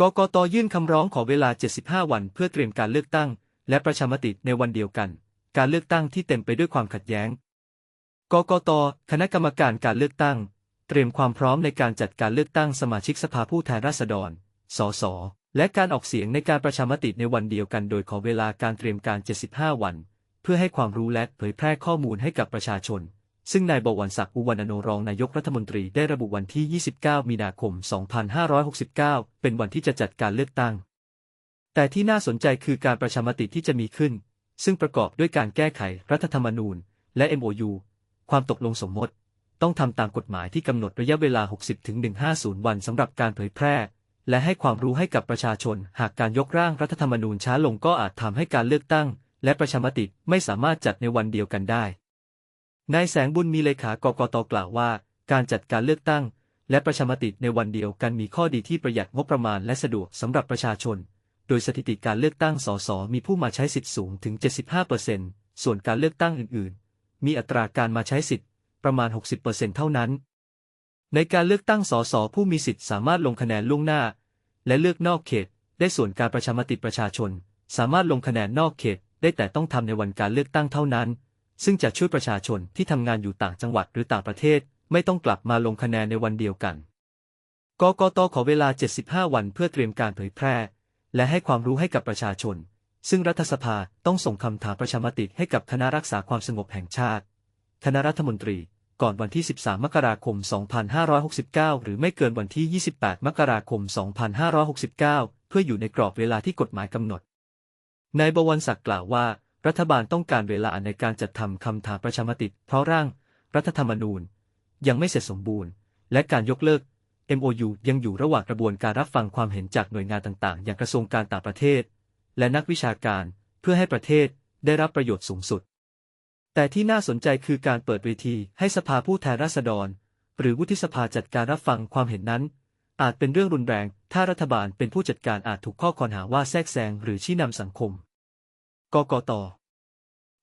กกตยื่นคำร้องขอเวลา 75 วันเพื่อเตรียมการเลือกตั้ง และประชามติในวันเดียวกัน การเลือกตั้งที่เต็มไปด้วยความขัดแย้ง กกต คณะกรรมการการเลือกตั้ง เตรียมความพร้อมในการจัดการเลือกตั้งสมาชิกสภาผู้แทนราษฎร สส และการออกเสียงในการประชามติในวันเดียวกัน โดยขอเวลาการเตรียมการ 75 วัน เพื่อให้ความรู้และเผยแพร่ข้อมูลให้กับประชาชน ซึ่งนายบวรศักดิ์อุวรรณโนรองนายกรัฐมนตรีได้ระบุวันที่ 29 มีนาคม 2569 เป็นวันที่จะจัดการเลือกตั้ง แต่ที่น่าสนใจคือการประชามติที่จะมีขึ้น ซึ่งประกอบด้วยการแก้ไขรัฐธรรมนูญ และ MOU ความตกลงสมมติ ต้องทำตามกฎหมายที่กำหนดระยะเวลา 60-150 วันสำหรับการเผยแพร่ และให้ความรู้ให้กับประชาชน หากการยกร่างรัฐธรรมนูญช้าลงก็อาจทำให้การเลือกตั้ง และประชามติไม่สามารถจัดในวันเดียวกันได้ นายแสงบุญมีเลขากกตกล่าวว่า การจัดการเลือกตั้ง และประชามติในวันเดียวกันมีข้อดีที่ประหยัดงบประมาณและสะดวกสำหรับประชาชน โดยสถิติการเลือกตั้งสสมีผู้มาใช้สิทธิ์สูงถึง 75%ส่วนการเลือกตั้งอื่น ๆ มีอัตราการมาใช้สิทธิ์ประมาณ 60%เท่านั้น ในการเลือกตั้งสสผู้มีสิทธิ์สามารถลงคะแนนล่วงหน้า และเลือกนอกเขต ได้ส่วนการประชามติประชาชน สามารถลงคะแนนนอกเขต ได้แต่ต้องทำในวันการเลือกตั้งเท่านั้น ซึ่งจะช่วยประชาชนที่ทำงานอยู่ต่างจังหวัดหรือต่างประเทศ ไม่ต้องกลับมาลงคะแนนในวันเดียวกัน กกตขอเวลา 75 วันเพื่อเตรียมการเผยแพร่ และให้ความรู้ให้กับประชาชน ซึ่งรัฐสภาต้องส่งคำถามประชามติให้กับคณะรักษาความสงบแห่งชาติ คณะรัฐมนตรีก่อนวันที่ 13 มกราคม 2569 หรือไม่เกินวันที่ 28 มกราคม 2569 เพื่ออยู่ในกรอบเวลาที่กฎหมายกำหนด นายบวรศักดิ์กล่าวว่า รัฐบาลต้องการเวลาในการจัดทำคำถามประชามติ เพราะร่าง รัฐธรรมนูญ ยังไม่เสร็จสมบูรณ์ และการยกเลิก MOU ยังอยู่ระหว่างกระบวนการรับฟังความเห็นจากหน่วยงานต่าง ๆ อย่างกระทรวงการต่างประเทศ และนักวิชาการเพื่อให้ประเทศได้รับประโยชน์สูงสุด แต่ที่น่าสนใจคือการเปิดเวทีให้สภาผู้แทนราษฎร หรือวุฒิสภาจัดการรับฟังความเห็นนั้น อาจเป็นเรื่องรุนแรง ถ้ารัฐบาลเป็นผู้จัดการอาจถูกข้อคอนหาว่าแทรกแซงหรือชี้นำสังคม กกต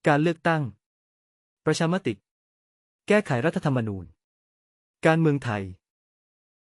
การเลือกตั้ง ประชามติ แก้ไขรัฐธรรมนูญ การเมืองไทย